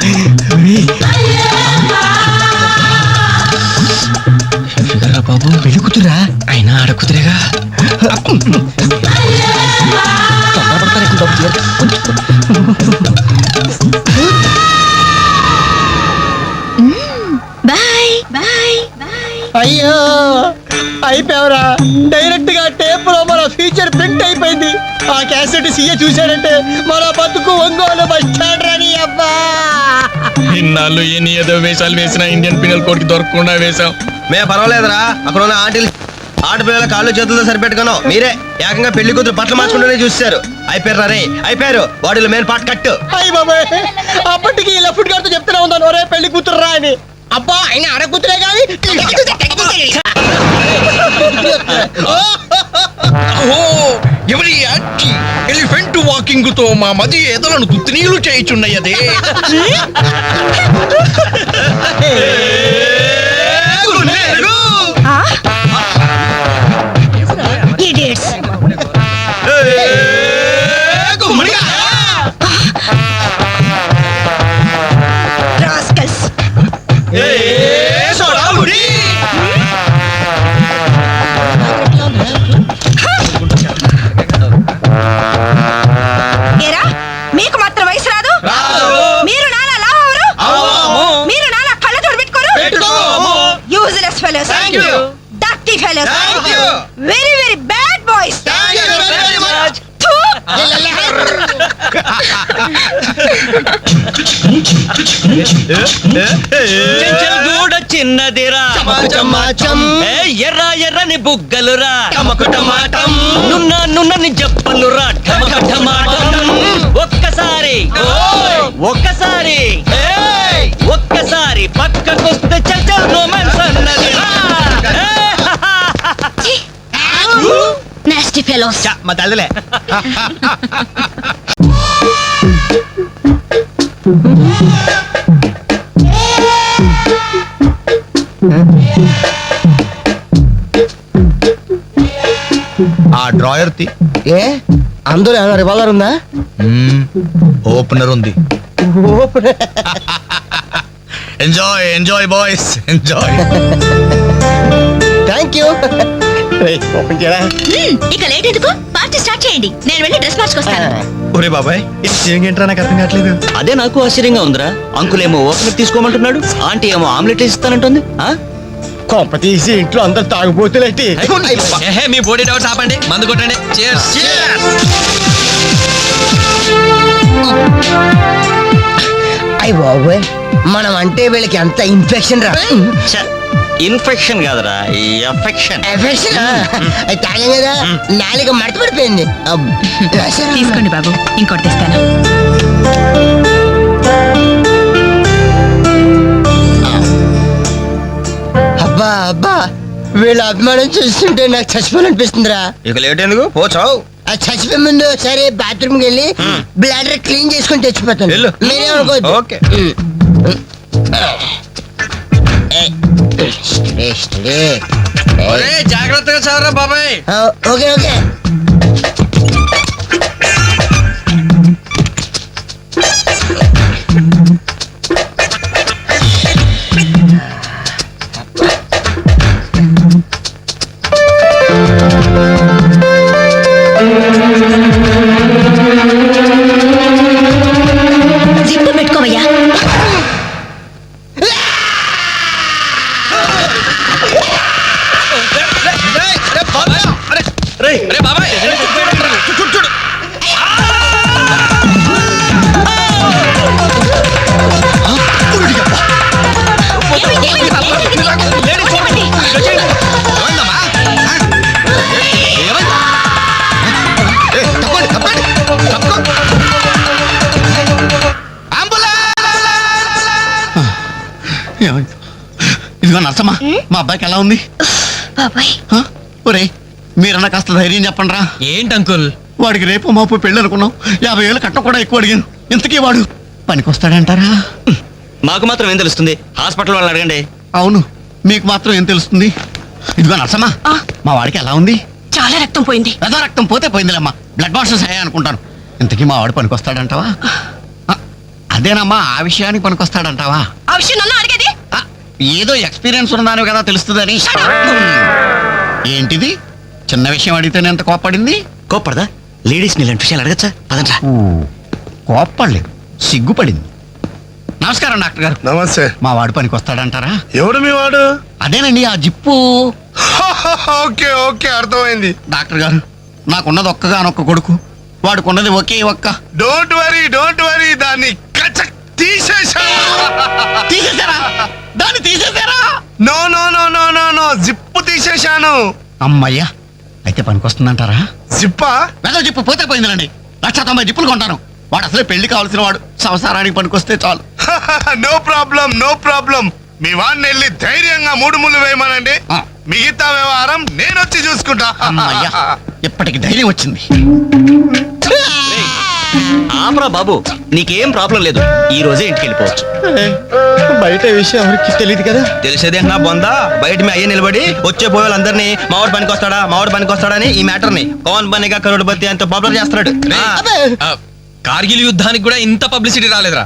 아예 ఆడ కుదిరేగా. Bye. Bye. అయ్యో అయిపోయావురా. డైరెక్ట్గా టేప్లో మన ఫ్యూచర్ ప్రింట్ అయిపోయింది. ఆ క్యాసెట్ సీఏ చూశాడంటే మన బతుకు ఒంగోలు బస్ స్టాండ్ రాని అబ్బా. ఇన్నాళ్ళు ఎన్ని ఏదో వేషాలు వేసినా ఇండియన్ పినల్ కోడ్కి దొరకకుండా వేశాం. మే పర్వాలేదురా. అక్కడ ఉన్న ఆంటీలు ఆడపిల్లల కాళ్ళు చేతులతో సరిపెట్టుకును మీరే ఏకంగా పెళ్ళి కూతురు బట్టలు మార్చుకుంటూనే చూస్తారు అయిపోయారు రే అయిపోయారు. బాడీలో మెయిన్ పార్ట్ కట్టు అయ్యి బాబాయ్ అప్పటికి లెఫ్ట్ గారితో చెప్తూనే ఉన్నాను ఒరే పెళ్ళి కూతురు రా అని. అబ్బా ఆయన ఆడ కూతురే కానీ ఎవరి ఎలిఫెంట్ వాకింగ్తో మా మది ఎదలను తుత్తినీలు చేయుచున్నయదే idiots useless fellows dirty fellows very very bad boys Chenchal గూడ చిన్నదిరా. ఏ ఎర్ర ఎర్రని బుగ్గలురా. నున్న నున్నని జప్పలురా ఢమాటం ఒక్కసారి. ఒక్కసారి. ఒక్కసారి పక్కకొస్తే చల్ రొమాన్స్ నాస్టీ ఫెలోస్ మా తల్లిలే ఆ డ్రాయర్ తి. ఏ? అందరూ ఏమైనా రివాల్వర్ ఉందా? ఓపెనర్ ఉంది. Enjoy enjoy boys enjoy open చేయరా ఇక లేట్ ఎందుకు? పార్టీ స్టార్ట్ చేయండి. నేను వెళ్ళి డ్రెస్ మార్చుకొస్తాను. ఒరే బాబాయ్ ఇది ఏంట్రా? నాకు అర్థం కావట్లేదు. అదే నాకు ఆశ్చర్యంగా ఉందిరా. అంకుల్ ఏమో ఓపెనర్ తీసుకోమంటున్నాడు ఆంటీ ఏమో ఆమ్లెట్ ఇస్తానంటుంది ఆ? కొంప తీసి ఇంట్లో అందరు తాగుపోతులేంటి ఏహే, మీ బాడీ డౌట్స్ ఆపండి. మందు కొట్టండి. అయ్యి బాబోయ్ మనం అంటే వీళ్ళకి ఎంత ఇన్ఫెక్షన్ రా. ఇన్ఫెక్షన్ కాదురా ఎఫెక్షన్. అది తాగాం కదా నాలుగు మడత పడిపోయింది. అబ్బ్. తీసుకోండి బాబు ఇంకోటి తెస్తాను. అబ్బా అబ్బా వీళ్ళ అభిమానం చూస్తుంటే నాకు చచ్చిపోవాలనిపిస్తుందిరా. ఇక లేట్ ఎందుకు? పోచావు ఆ చచ్చిపోయే ముందు సరే బాత్రూమ్కి వెళ్ళి బ్లాడర్ క్లీన్ చేసుకొని తెచ్చిపోతాను. మీరేమనుకోవద్దు. ఓకే. జాగ్రత్తగా చావరా బాబాయ్. Okay okay. బాబాయ్? ఇదిగో నర్సమ్మా మా అబ్బాయికి ఎలా ఉంది? బాబాయ్. హ? ఒరే మీరన్నా కాస్త ధైర్యం చెప్పండి రా ఏంటి అంకుల్? వాడికి రేపు మాపు పెళ్ళి అనుకున్నాం. యాభై వేలు కట్ట కూడా ఎక్కువ అడిగాను. ఇంతకీ వాడు పనికొస్తాడంటారా? మాకు మాత్రం ఏం తెలుస్తుంది? హాస్పిటల్ వాళ్ళని అడగండి. అవును మీకు మాత్రం ఏం తెలుస్తుంది? ఇదిగో నర్సమ్మా ఆ. మా వాడికి ఎలా ఉంది? చాలా రక్తం పోయింది. రథ రక్తం పోతే పోయిందిలేమ్మా. బ్లడ్ వాషెస్ అయ్యా అనుకుంటాను. ఇంతకీ మా వాడు పనికొస్తాడంటావా? ఆ, అదేనమ్మా ఆ విషయానికి పనికొస్తాడంటావా? ఆ విషయం నన్ను అడిగేది? ఆ, ఏదో ఎక్స్పీరియన్స్ ఉన్నదాని కదా తెలుస్తుందని. ఏంటిది? చిన్న విషయం అడిగితేనే ఎంత కోప్పడింది? కోప్పడదా? లేడీస్ ఇలాంటి విషయాలు అడగచ్చా? పదండ్రా. కోప్పడలేదు. సిగ్గుపడింది. నమస్కారం డాక్టర్ గారు. నమస్తే. మా వాడు పనికి వస్తాడంటారా? ఎవడు మీ వాడు? అదేనండి ఆ జిప్పు. ఓకే ఓకే అర్థమైంది. డాక్టర్ గారు నాకున్నది ఒక్కగానొక్క కొడుకు. వాడుకున్నది ఒకే ఒక్క. డోంట్ వరీ డోంట్ వరీ దాన్ని కచక్ తీసేసా. తీసేశారా దాన్ని తీసేశారా no no no no no no zip తీసేశాను. అమ్మయ్యా అయితే పనికి వస్తుందంటారా జిప్పా? వెదవ జిప్పు పోతే పోయిందిలండి. లక్ష తొంభై జిప్పులు కొంటాను. వాడు అసలే పెళ్ళి కావాల్సిన వాడు. సంసారానికి పనికొస్తే చాలు. No problem no problem. మీ వాడిని వెళ్ళి ధైర్యంగా మూడు ముళ్ళు వేయమనండి. మిగతా వ్యవహారం నేను వచ్చి చూసుకుంటా ఇప్పటికి ధైర్యం వచ్చింది. ఆపరా బాబు నీకేం ప్రాబ్లం లేదు. ఈ రోజే ఇంటికి వెళ్ళిపోవచ్చు. బయట విషయం ఎవరికి తెలియదు కదా? తెలిసేది నా బొందా? బయట మీ అయ్యే నిలబడి వచ్చే పోయే వాళ్ళందరినీ మావాడు పనికి వస్తాడా మావాడు పనికి వస్తాడని ఈ మ్యాటర్ని పవన్ బనిగా కరోడ్పతి అంత పాపులర్ చేస్తున్నాడు. ఆ. కార్గిల్ యుద్ధానికి కూడా ఇంత పబ్లిసిటీ రాలేదురా.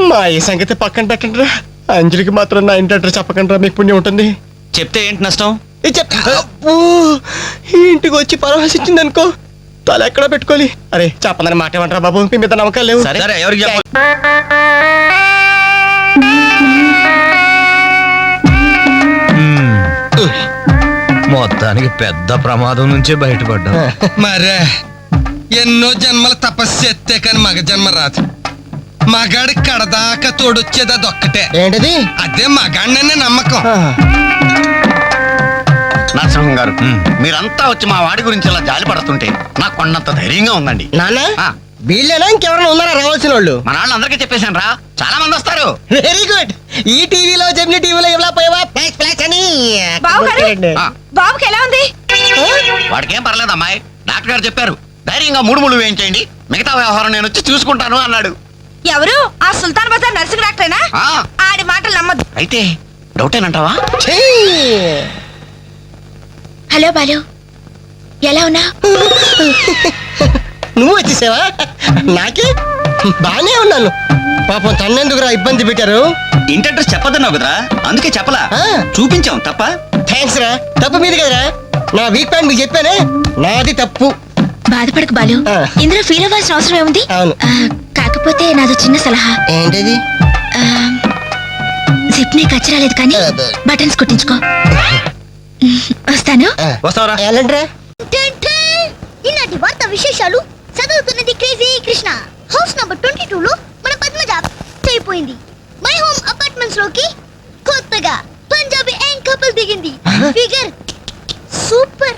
మా ఈ సంగతి పక్కన పెట్టండి రా. అంజలికి మాత్రం నా ఇంటి అడ్రస్ చెప్పకండి రా మీకు పుణ్యం ఉంటుంది. చెప్తే ఏంటి నష్టం? ఇది చెప్. అబ్బో, ఈ ఇంటికి వచ్చి పరామర్శించింది అనుకో తల ఎక్కడ పెట్టుకోవాలి? అరే చెప్పందని మాట ఏమంటారా బాబు? మీ మీద నమ్మకాలు లేవు. సరే. ఎవరికి మొత్తానికి పెద్ద ప్రమాదం నుంచే బయటపడ్డాం మరే ఎన్నో జన్మల తపస్సు ఎత్తే కానీ మగ జన్మ రాదు. మగాడి కడదాకా తోడొచ్చేది అదొక్కటే. ఏంటిది? అదే మగాడిననే నమ్మకం. నరసింహం గారు మీరంతా వచ్చి మా వాడి గురించి ఇలా జాలి పడుతుంటే నాకు కొండంత ధైర్యంగా ఉందండి. నాన్న ఆ, వీళ్ళేనా? ఇంకెవరైనా ఉన్నారా రావాల్సిన వాళ్ళు మన వాళ్ళందరికీ చెప్పేశాను రా. చాలా మంది వస్తారు. వెరీ గుడ్ ఈ టీవీలో జెమిని టీవీలో ఎవలా పోయావా? ఫ్లాష్ ఫ్లాష్ అని. బాబుకి ఎలా ఉంది? వాడికేం పర్లేదు అమ్మాయి. డాక్టర్ గారు చెప్పారు ధైర్యంగా మూడు ముళ్ళు వేయించేయండి. మిగతా వ్యవహారం నేను వచ్చి చూసుకుంటాను అన్నాడు. ఎవరు? ఆ సుల్తాన్ బజార్ నర్సింగ్ డాక్టరేనా? ఆ, ఆడి మాటలు నమ్మద్దు. అయితే డౌటేనంటావా? హలో బాలు. ఎలా ఉన్నా? నువ్వు వచ్చేసావా? నాకే? బానే ఉన్నాను. పాపం తన్నెందుకురా ఇబ్బంది పెట్టారు? ఇంటి అడ్రస్ చెప్పదన్నావు కదరా? అందుకే చెప్పలా. చూపించాం తప్ప? థ్యాంక్స్ రా. తప్పు మీది కదరా. నా వీక్ పాయింట్ మీకు చెప్పానే నాది తప్పు. బాధపడకు బాలు. ఇందులో ఫీల్ అవ్వాల్సిన అవసరం ఏముంది? కాకపోతే నాదో చిన్న సలహా. ఏంటిది? ఆ, జిప్ నీ కచ్చరాలేదు కానీ. బటన్స్ కుట్టించుకో. వస్తాను? వస్తావరా. ఈనాటి వార్త విశేషాలు చదువుతున్నది crazy Krishna. House number twenty two లో మన పద్మజ అయిపోయింది మై హోమ్ అపార్ట్మెంట్స్లోకి కొత్తగా పంజాబీ యాంగ్ కపుల్ దిగింది. Figure super.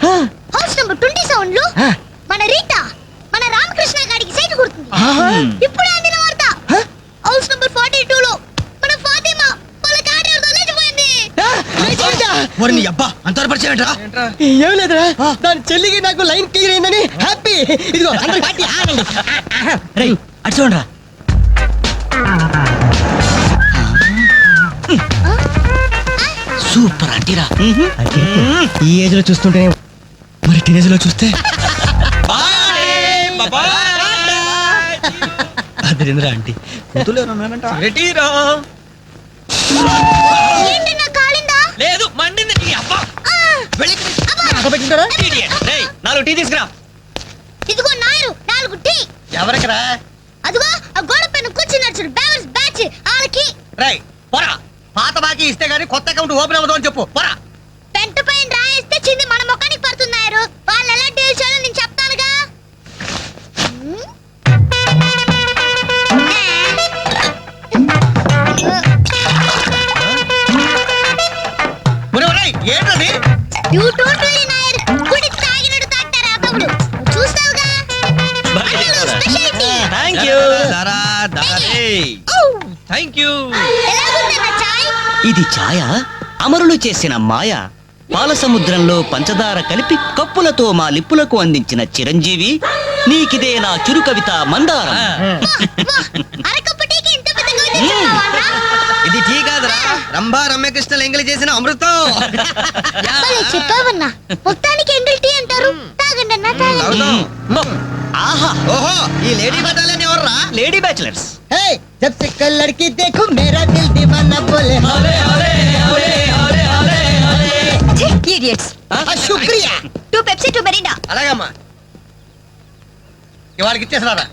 House number twenty సెవెన్లో మన రీటా మన రామకృష్ణ గారికి సైట్ కొడుతుంది. ఇప్పుడే అందిన వార్త. హౌస్ నంబర్ ఫార్టీ టూ లో మన ఫాతిమా వాళ్ళ కార్యాలతో లేచిపోయింది మరి నీ అబ్బా అంత ఏం లేదురా. దాని చెల్లికి నాకు లైన్ క్లియర్ అయిందని హ్యాపీ. ఇదిగో అందరి పార్టీ ఆగండి. అటు చూడరా సూపర్ అంటీరా ఈ ఏజ్లో చూస్తుంటే మరి టీనేజ్లో చూస్తే? ఆంటీ. ఏంటి పెట్టింటారా రేయ్, నాలుగు టీ తీసుకురా. ఇదిగో నాయరు నాలుగు టీ. ఎవరికరా? అదిగో ఆ గోడ పైన కూర్చున్నాడు చూడు బ్యాలెన్స్ బ్యాచ్ వాళ్ళకి రై పోరా. పాత బాకీ ఇస్తే గానీ కొత్త అకౌంట్ ఓపెన్ అవ్వదు అని చెప్పు. పోరా. పెంట పైన రాయిస్తే చింది మన ముఖానికి పడుతున్నారు వాళ్ళు ఎలా డీల్ చేయాలో నేను చెప్తానుగా? హ్మ్? ఇది ఛాయ? అమరులు చేసిన మాయ. పాల సముద్రంలో పంచదార కలిపి కప్పులతో మా లిప్పులకు అందించిన చిరంజీవి నీకిదే నా చురు కవిత మందారం? ఇది టీ కాదురా. రంభా రమ్యకృష్ణ ఎంగిలి చేసిన అమృతం. భలే చెప్పావన్నా. మొత్తానికి ఎంగిల్ టీ అంటారు. తాగండి అన్నా తాగండి. తాగుతాం. ఆహా. ఓహో ఈ లేడీ బటాలియన్ ఎవర్రా? Lady bachelors. హే జబ్ से कल लड़की देखो मेरा दिल दीवाना बोले idiots శుక్రియా to Pepsi to Marina అలాగమ్మా ఇవాళకి ఇచ్చేసినారా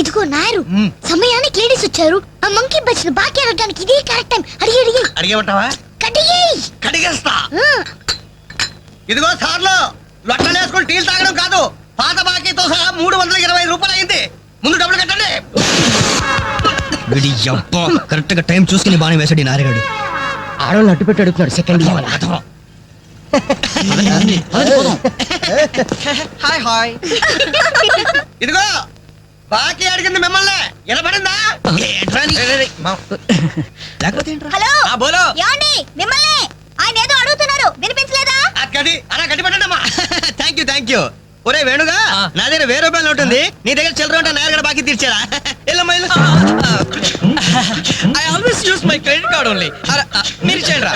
ఇదిగో నాయరు సమయానికి లేడీస్ వచ్చారు ఆ మంకీ బచ్ బాకీ అడగడానికి ఇదే కరెక్ట్ టైం అడిగి అడిగి అడిగేమంటావా కడిగేయ్ కడిగేస్తా ఇదిగో సార్లు లొట్టలు వేసుకొని టీలు తాగడం కాదు పాత బాకీతో సహా మూడు వందల ఇరవై రూపాయలు అయింది ముందు డబ్బులు కట్టండి. విడి కరెక్ట్గా టైం చూసుకుని బాగానే వేసాడు ఈ నారిగాడు. ఆడవాళ్ళు అట్టు పెట్టి అడుగుతున్నాడు సెకండ్ హాయ్ హాయ్. ఇదిగో బాకీ అడిగింది మిమ్మల్ని. వినపడిందా ఏంట్రా నీ- లేకపోతే హలో. ఆ, బోలో. ఏమండి? మిమ్మల్ని. ఆయన ఏదో అడుగుతున్నారు. వినిపించలేదా? ఆ గది అలా గట్టి పెట్టండమ్మా. థ్యాంక్ యూ థ్యాంక్ యూ ఒరే వేణుగా నా దగ్గర వెయ్యి రూపాయలు ఉంటుంది నీ దగ్గర చిల్లర ఉంటే నా దగ్గర బాకీ తీర్చారా? వెళ్ళు. I always use my credit card only మీరు చేయండి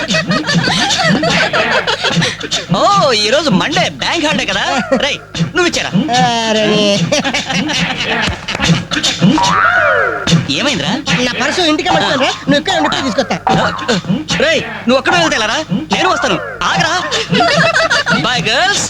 ఓ ఈ రోజు మండే బ్యాంక్ హాలిడే కదా? రై నువ్వు ఇచ్చారా. ఏమైందిరా? నా పర్సు ఇంటికి పట్టుకోండి నువ్వు ఇక్కడ ఉండి తీసుకొస్తా. రేయ్ నువ్వు ఒక్కడ వెళ్తేలారా నేను వస్తాను. ఆగరా. Bye girls